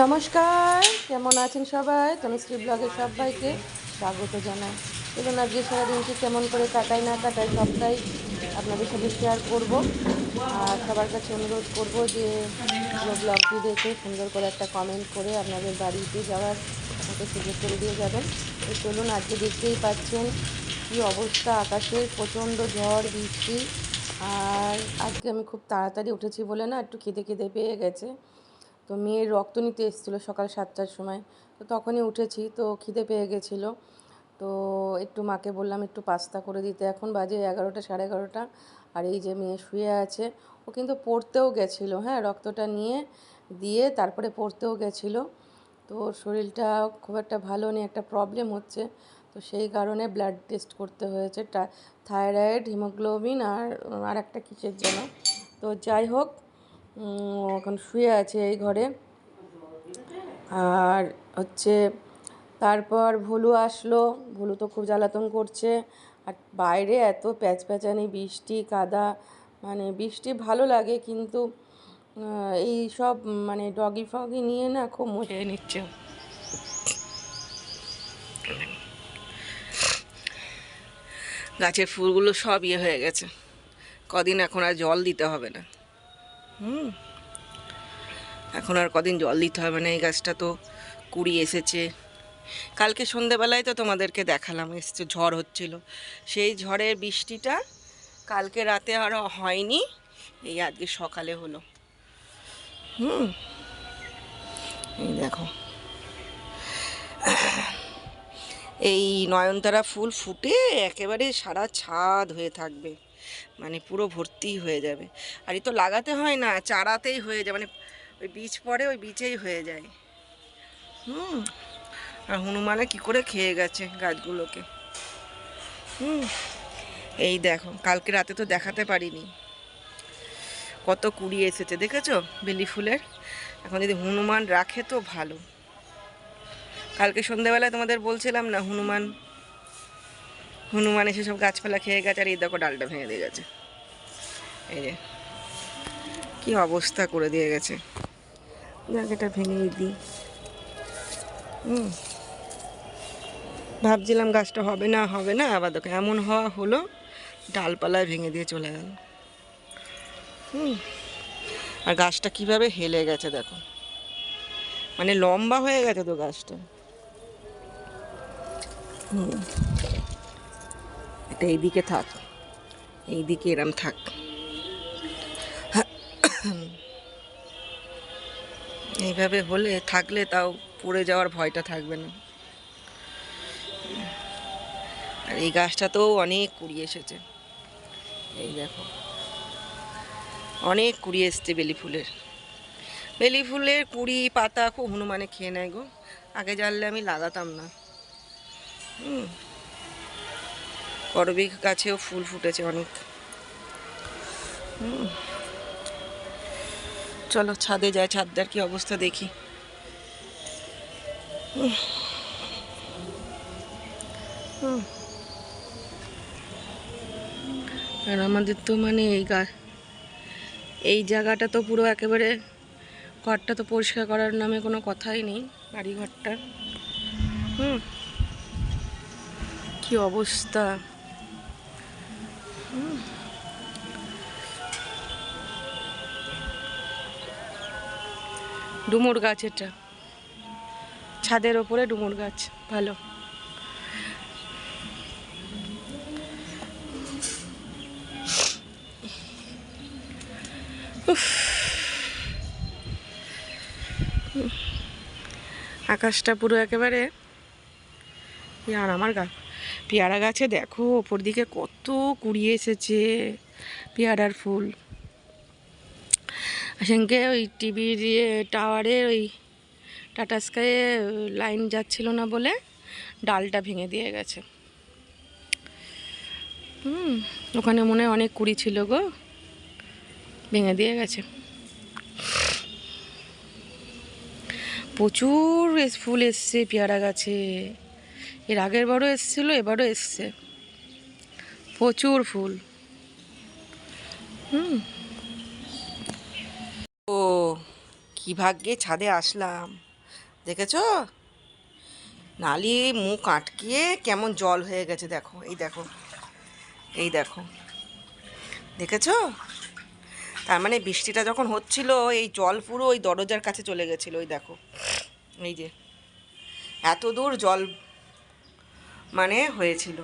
নমস্কার, কেমন আছেন সবাই? তনুশ্রী ব্লগের সবাইকে স্বাগত জানাই। এবং আজকে সারাদিনকে কেমন করে কাটাই না কাটাই সবটাই আপনাদের সাথে শেয়ার করব। আর সবার কাছে অনুরোধ করব যে ব্লগটি দেখে সুন্দর করে একটা কমেন্ট করে আপনাদের বাড়িতে যাওয়ার আমাকে সুযোগ করে দিয়ে যাবেন। তো চলুন, আজকে দেখতেই পাচ্ছেন কী অবস্থা আকাশের প্রচণ্ড ঝড়, বৃষ্টি। আর আজকে আমি খুব তাড়াতাড়ি উঠেছি বলে না একটু খেতে খেতে পেয়ে গেছে। তো মেয়ের রক্ত নিতে এসেছিল সকাল সাতটার সময়। তো তখনই উঠেছি, তো খিদে পেয়ে গেছিল। তো একটু মাকে বললাম, একটু পাস্তা করে দিতে। এখন বাজে এগারোটা, সাড়ে এগারোটা। আর এই যে মেয়ে শুয়ে আছে, ও কিন্তু পড়তেও গেছিল হ্যাঁ রক্তটা নিয়ে দিয়ে তারপরে পড়তেও গেছিল। তো ওর শরীরটা খুব একটা ভালো নেই, একটা প্রবলেম হচ্ছে। তো সেই কারণে ব্লাড টেস্ট করতে হয়েছে থাইরয়েড হিমোগ্লোবিন আর আর একটা কিসের জন্য তো যাই হোক এখন শুয়ে আছে এই ঘরে। আর হচ্ছে তারপর ভুলু আসলো। ভুলু তো খুব জ্বালাতন করছে। আর বাইরে এত প্যাচ প্যাচানি বৃষ্টি, কাদা মানে বৃষ্টি ভালো লাগে কিন্তু এই সব মানে ডগি ফগি নিয়ে না খুব মজা নিচ্ছে। গাছের ফুলগুলো সব ইয়ে হয়ে গেছে। কদিন এখন আর জল দিতে হবে না। হুম। এখন আর কদিন জল দিতে হবে না, এই গাছটা তো কুড়ি এসেছে। কালকে সন্ধেবেলায় তো তোমাদেরকে দেখালাম, এসছে, ঝড় হচ্ছিল। সেই ঝড়ের বৃষ্টিটা কালকে রাতে আর হয়নি, এই আজকে সকালে হলো। হুম। এই দেখো। এই নয়নতারা ফুল ফুটে একেবারে সারা ছাদ হয়ে থাকবে। মানে পুরো ভর্তি হয়ে যাবে। আর এই তো লাগাতে হয় না, চারাতেই হয়ে যায় মানে ওই বীজ পড়ে ওই বীজেই হয়ে যায়। হুম, আর হনুমানে কি করে খেয়ে গেছে গাছগুলোকে। হুম, এই দেখো, কালকে রাতে তো দেখাতে পারিনি। কত কুড়ি এসেছে, দেখেছ? বেলি ফুলের। এখন যদি হনুমান রাখে তো ভালো। কালকে সন্ধ্যেবেলায় তোমাদের বলছিলাম না, হনুমান হনুমান এসে সব গাছপালা খেয়ে গেছে আর এই দেখো ডালটা ভেঙে দিয়ে গেছে। এই যে, কি অবস্থা করে দিয়ে গেছে। যাক, এটা দিই। হুম। ভাবছিলাম গাছটা হবে না হবে না, আবার দেখো এমন হওয়া হলো, ডালপালায় ভেঙে দিয়ে চলে গেল। হুম। আর গাছটা কীভাবে হেলে গেছে দেখো। মানে লম্বা হয়ে গেছে তো গাছটা। হুম। এটা এইদিকে থাক। এইদিকে এরম থাক। এইভাবে হলে থাকলে তাও পড়ে যাওয়ার ভয়টা থাকবে না। আর এই গাছটাতেও অনেক কুড়ি এসেছে। এই দেখো। অনেক কুড়ি এসছে বেলি ফুলের। বেলি ফুলের কুড়ি পাতা খুব হনুমানে খেয়ে নেয় গো। আগে জানলে আমি লাগাতাম না। হুম। করবি গাছেও ফুল ফুটেছে অনেক। চলো ছাদে যায় ছাদটার কি অবস্থা দেখি। আর আমাদের তো মানে এই গা এই জায়গাটা তো পুরো একেবারে ঘরটা তো পরিষ্কার করার নামে কোনো কথাই নেই বাড়ি ঘরটা হুম। কি অবস্থা। ডুমুর গাছ এটা। ছাদের ওপরে ডুমুর গাছ ভালো। আকাশটা পুরো একেবারে আর আমার গা পেয়ারা গাছে দেখো ওপর দিকে কত কুড়িয়ে এসেছে, পেয়ারার ফুল। সেদিনকে ওই টিভির টাওয়ারে ওই টাটা স্কাইয়ে লাইন যাচ্ছিল না বলে ডালটা ভেঙে দিয়ে গেছে। হুম, ওখানে মনে অনেক কুড়ি ছিল গো, ভেঙে দিয়ে গেছে। প্রচুর ফুল এসছে পেয়ারা গাছে। এর আগের বারও এসছিল, এবারও এসছে। প্রচুর ফুল। হুম। ও, কি ভাগ্যে ছাদে আসলাম। দেখেছ? নালি, মুখ আটকিয়ে কেমন জল হয়ে গেছে, দেখো। এই দেখো। এই দেখো। দেখেছ? তার মানে বৃষ্টিটা যখন হচ্ছিল, এই জল পুরো ওই দরজার কাছে চলে গেছিল, ওই দেখো। এই যে। এত দূর জল মানে হয়েছিল।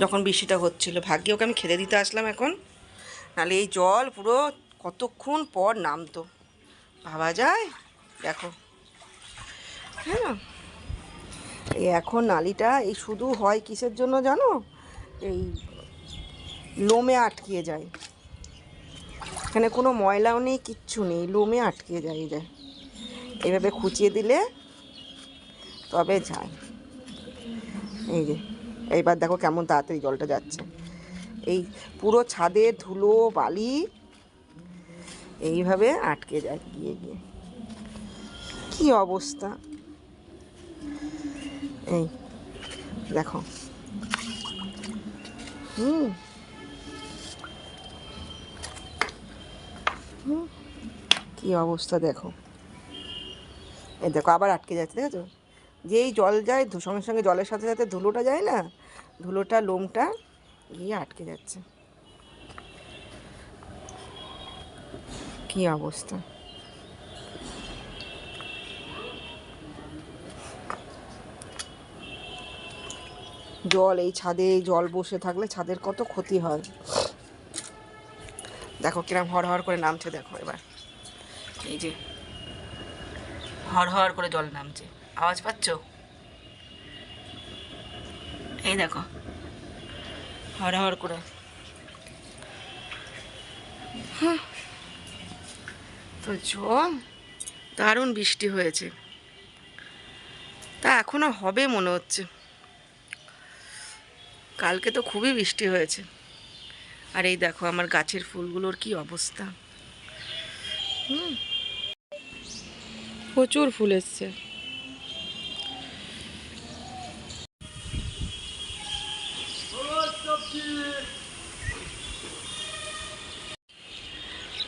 যখন বৃষ্টিটা হচ্ছিল, ভাগ্যে ওকে আমি খেতে দিতে আসলাম এখন। নাহলে এই জল পুরো কতক্ষণ পর নামতো। ভাবা যায়? দেখো। হ্যাঁ এই এখন নালিটা, এই শুধু হয় কিসের জন্য জানো? এই লোমে আটকিয়ে যায়। এখানে কোনো ময়লাও নেই, কিচ্ছু নেই, লোমে আটকে যায় যায় এইভাবে খুঁচিয়ে দিলে তবে যায়। এই যে, এইবার দেখো কেমন তাড়াতাড়ি জলটা যাচ্ছে। এই পুরো ছাদে ধুলো, বালি এইভাবে আটকে যায় গিয়ে গিয়ে। কি অবস্থা? এই দেখো। হুম। কি অবস্থা দেখো। এই দেখো আবার আটকে যাচ্ছে, দেখেছ? যেই জল যায় সঙ্গে সঙ্গে জলের সাথে সাথে ধুলোটা যায় না? ধুলোটা, লোমটা গিয়ে আটকে যাচ্ছে। কি অবস্থা? জল, এই ছাদে জল বসে থাকলে ছাদের কত ক্ষতি হয়? দেখো কিরম হর হর করে নামছে, দেখো এবার। এই যে হর হর করে জল নামছে। আওয়াজ পাচ্ছ? এই দেখো। হর হর করে। তো জল দারুণ বৃষ্টি হয়েছে। তা এখনও হবে মনে হচ্ছে। কালকে তো খুবই বৃষ্টি হয়েছে। আর এই দেখো আমার গাছের ফুলগুলোর কি অবস্থা। হুম। প্রচুর ফুল এসছে।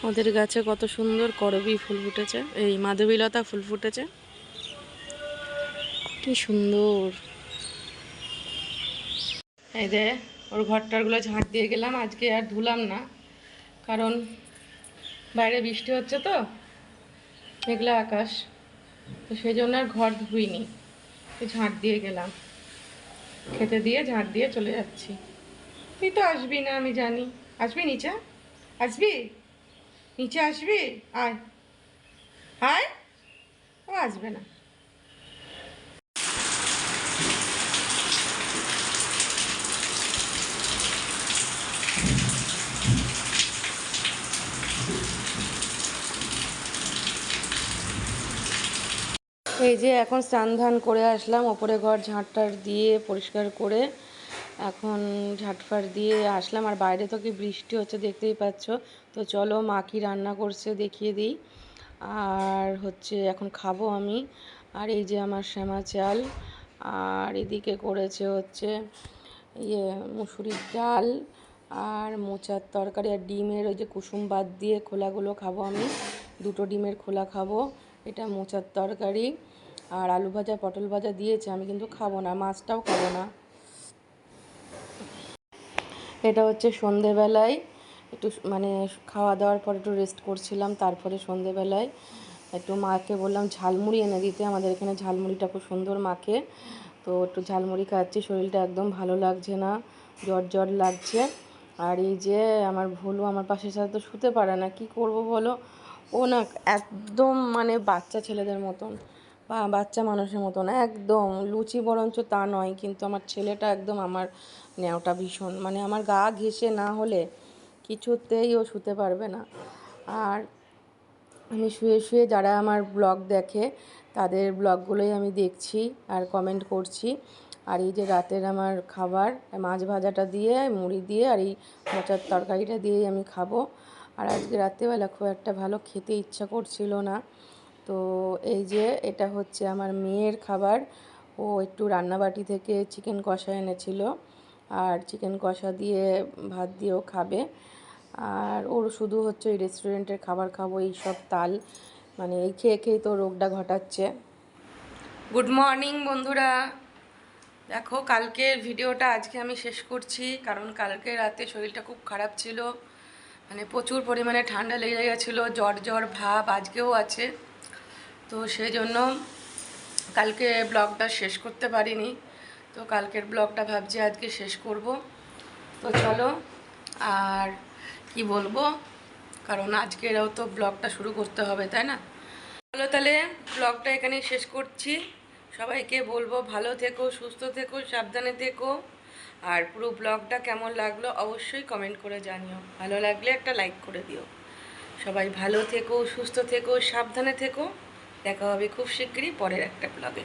ওদের গাছে কত সুন্দর করবি ফুল ফুটেছে। এই মাধবীলতা ফুল ফুটেছে। কি সুন্দর। এই যে, ওর ঘরটারগুলো ঝাঁট দিয়ে গেলাম, আজকে আর ধুলাম না। কারণ বাইরে বৃষ্টি হচ্ছে তো, মেঘলা আকাশ। তো সেই জন্য আর ঘর ধুইনি। ঝাঁট দিয়ে গেলাম। খেতে দিয়ে ঝাঁট দিয়ে চলে যাচ্ছি। তুই তো আসবি না, আমি জানি। আসবি নিচে? আসবি? নিচে আসবি? আয়। আয়। ও আসবে না। এই যে এখন স্নান ধান করে আসলাম, ওপরে ঘর ঝাঁটটার দিয়ে পরিষ্কার করে এখন ঝাঁটফাট দিয়ে আসলাম। আর বাইরে তো কি বৃষ্টি হচ্ছে, দেখতেই পাচ্ছ। তো চলো মা কি রান্না করছে দেখিয়ে দিই। আর হচ্ছে এখন খাব আমি। আর এই যে আমার শ্যামা চাল। আর এদিকে করেছে হচ্ছে ইয়ে মুসুরির ডাল আর মোচার তরকারি আর ডিমের ওই যে কুসুম বাদ দিয়ে খোলাগুলো খাব আমি। দুটো ডিমের খোলা খাব। এটা মোচার তরকারি। আর আলু ভাজা, পটল ভাজা দিয়েছে, আমি কিন্তু খাব না, মাছটাও খাব না। এটা হচ্ছে সন্ধেবেলায়, একটু মানে খাওয়া দাওয়ার পর একটু রেস্ট করছিলাম, তারপরে সন্ধেবেলায় একটু মাকে বললাম ঝালমুড়ি এনে দিতে, আমাদের এখানে ঝালমুড়িটা খুব সুন্দর মাকে তো একটু ঝালমুড়ি খাচ্ছি, শরীরটা একদম ভালো লাগছে না, জ্বর জ্বর লাগছে, আর এই যে আমার ভুলু আমার পাশের সাথে তো শুতে পারে না, কি করব বলো? ও না একদম মানে বাচ্চা ছেলেদের মতন, বা বাচ্চা মানুষের মতন, একদম লুচি বরঞ্চ তা নয়, কিন্তু আমার ছেলেটা একদম আমার ন্যাওটা ভীষণ। মানে আমার গা ঘেঁষে না হলে কিছুতেই ও শুতে পারবে না। আর আমি শুয়ে শুয়ে যারা আমার ব্লগ দেখে, তাদের ব্লগগুলোই আমি দেখছি আর কমেন্ট করছি। আর এই যে রাতের আমার খাবার, মাছ ভাজাটা দিয়ে, মুড়ি দিয়ে আর এই মোচার তরকারিটা দিয়েই আমি খাব। আর আজকে রাত্রেবেলা খুব একটা ভালো খেতে ইচ্ছা করছিল না। তো এই যে এটা হচ্ছে আমার মেয়ের খাবার। ও একটু রান্নাবাটি থেকে চিকেন কষা এনেছিল। আর চিকেন কষা দিয়ে ভাত দিয়েও খাবে। আর ওর শুধু হচ্ছে ওই রেস্টুরেন্টের খাবার খাব, এই সব তাল। মানে এই খেয়ে খেয়ে তো রোগটা ঘটাচ্ছে। গুড মর্নিং বন্ধুরা। দেখো, কালকের ভিডিওটা আজকে আমি শেষ করছি, কারণ কালকে রাতে শরীরটা খুব খারাপ ছিল। মানে প্রচুর পরিমাণে ঠান্ডা লেগে গেছিল, জ্বর জ্বর, ভাব আজকেও আছে। তো সেই জন্য কালকে ব্লগটা শেষ করতে পারিনি। তো কালকের ব্লগটা ভাবছি আজকে শেষ করব। তো চলো, আর কি বলব? কারণ আজকেরও তো ব্লগটা শুরু করতে হবে, তাই না? চলো তাহলে ব্লগটা এখানেই শেষ করছি। সবাইকে বলব ভালো থেকো, সুস্থ থেকো, সাবধানে থেকো। আর পুরো ব্লগটা কেমন লাগল অবশ্যই কমেন্ট করে জানিও। ভালো লাগলে একটা লাইক করে দিও। সবাই ভালো থেকো, সুস্থ থেকো, সাবধানে থেকো। দেখা হবে খুব শিগগিরই পরের একটা ব্লগে।